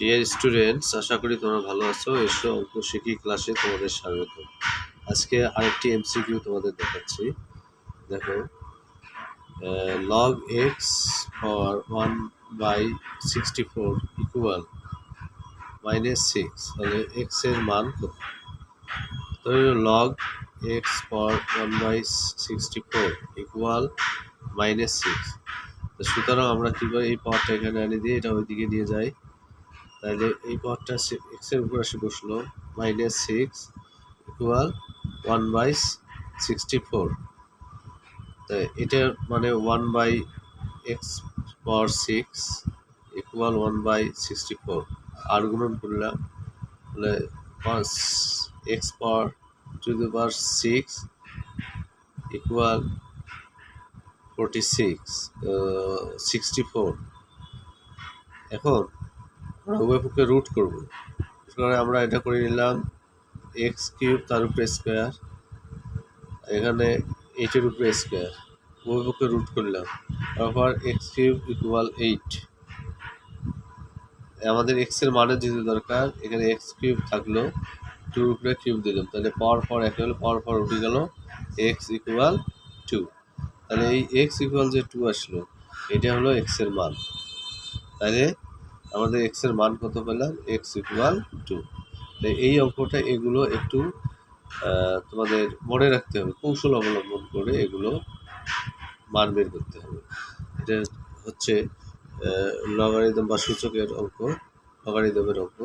Dear students আশা করি তোমরা ভালো আছো। এসো অঙ্ক শিখি ক্লাসে তোমাদের স্বাগত। আজকে আরেকটি এমসিকিউ তোমাদের দেখাচ্ছি। দেখো log x for one by sixty four equal minus six তাহলে এক্সের মান কত? তো log x for one by sixty four equal minus six সুতরাং আমরা কীভাবে এই পাওয়ারটা এখানে এনে দিয়ে এটা ওইদিকে নিয়ে যাই। তাহলে এই পাওয়ারটা এক্সের উপর আসে বসল minus six equal one by sixty four তাই এটা মানে one by x power six equal one by sixty four আর গুণন করলাম, তাহলে পাঁচ x power two the power six equal forty six sixty four এখন আমরা উভয় পক্ষে রুট করব সুতরাং আমরা এটা করে নিলাম এক্স কিউব তার উপরে স্কোয়ার এখানে এইটের উপরে স্কোয়ার উভয় রুট করলাম, তারপর এক্স কিউব ইকুয়াল এইট আমাদের এক্সের মানে যেহেতু দরকার, এখানে এক্স কিউব থাকল টুর উপরে কিউব দিলাম। তাহলে পাওয়ার পর এক হলো পাওয়ার পর উঠে গেল এক্স ইকুয়াল টু তাহলে এই এক্স ইকুয়াল যে টু আসলো, এটা হলো এক্সের মান। তাহলে আমাদের এক্সের মান কত পেলাম? এক্স ইকুয়াল টু তাই এই অঙ্কটা এগুলো একটু তোমাদের মনে রাখতে হবে, কৌশল অবলম্বন করে এগুলো মান বের করতে হবে। এটা হচ্ছে লগারিদম বা সূচকের অঙ্ক লগারিদমের অঙ্ক।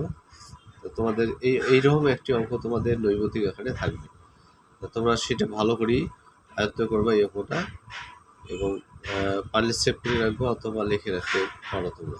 তোমাদের এই, এইরকম একটি অঙ্ক তোমাদের নৈবতিক আকারে থাকবে। তোমরা সেটা ভালো করেই আয়ত্ত করবে এই অঙ্কটা এবং পারলে সেভ করে রাখব অথবা লিখে রাখতে পারো তোমরা।